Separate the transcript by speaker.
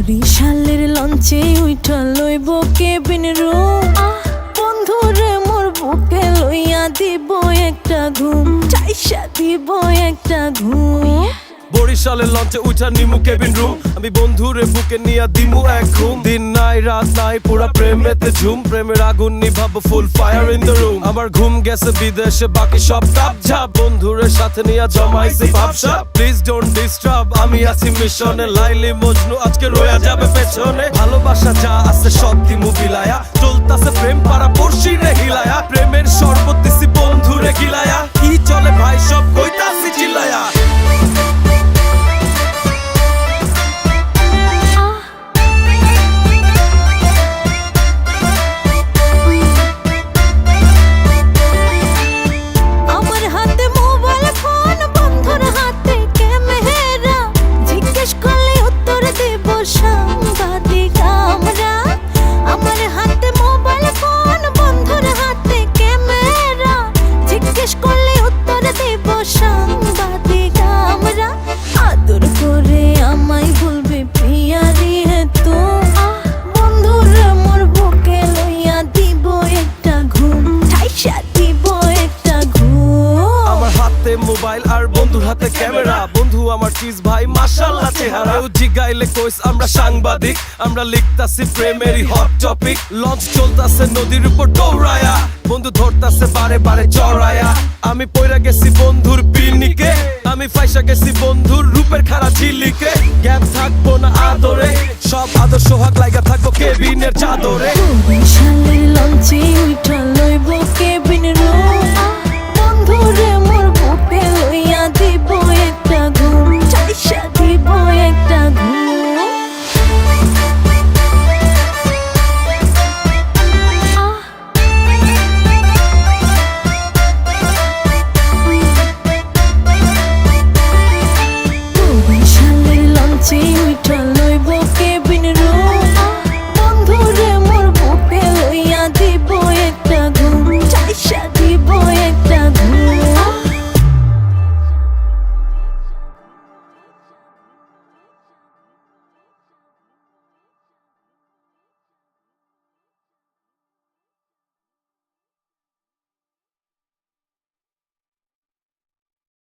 Speaker 1: বরিশালের লঞ্চে উইঠা লইব কেবিন রুম। বন্ধুরে মোর বুকে লইয়া দিব একটা ঘুম। চাইসা দিব একটা ঘুম।
Speaker 2: বরিশালের লঞ্চে উঠা নিমু কেবিন রুম। আমি বন্ধুরে বুকে নিয়া দিমু এক ঘুম। দিন নাই, রাত নাই, পুরা প্রেমেতে ঝুম। প্রেমের আগুন নিভাবো full fire in the room আমার ঘুম গেছে বিদেশে, বাকি সব টাপ ঝাপ। বন্ধুরের সাথে নিয়া জমাইছি ভাবসা প্লিজ ডোন্ট ডিস্টার্ব আমি আছি মিশনে। লাইলি মজনু আজকে রয়া যাবে পেছনে। ভালোবাসা যা আছে সব দিমু বিলায়া চলতাছে প্রেম পারা
Speaker 1: দেব সাংবাদিক মোবাইল
Speaker 2: আর বন্ধুর হাতে ক্যামেরা। বন্ধু, আমার চিজ ভাই, মাশাআল্লাহ চেহারা। জিগাইলে কইস, আমরা সাংবাদিক। আমরা লিখতাছি প্রেমেরই হট টপিক লঞ্চ চলতাছে নদীর উপর দৌড়ায়া। বন্ধু ধরতাছে বারে বারে চড়ায়া। আমি পয়রা গেছি বন্ধুর পিনিকে আমি ফাইসা গেছি বন্ধুর রূপের খারা ঝিলিকে। গ্যাপ থাকব না আদরে। সব আদর সোহাগ লাইগা থাকব কেবিনের চাদরে।
Speaker 1: লঞ্চে উঠা বরিশালের লঞ্চে উঠা লইব কে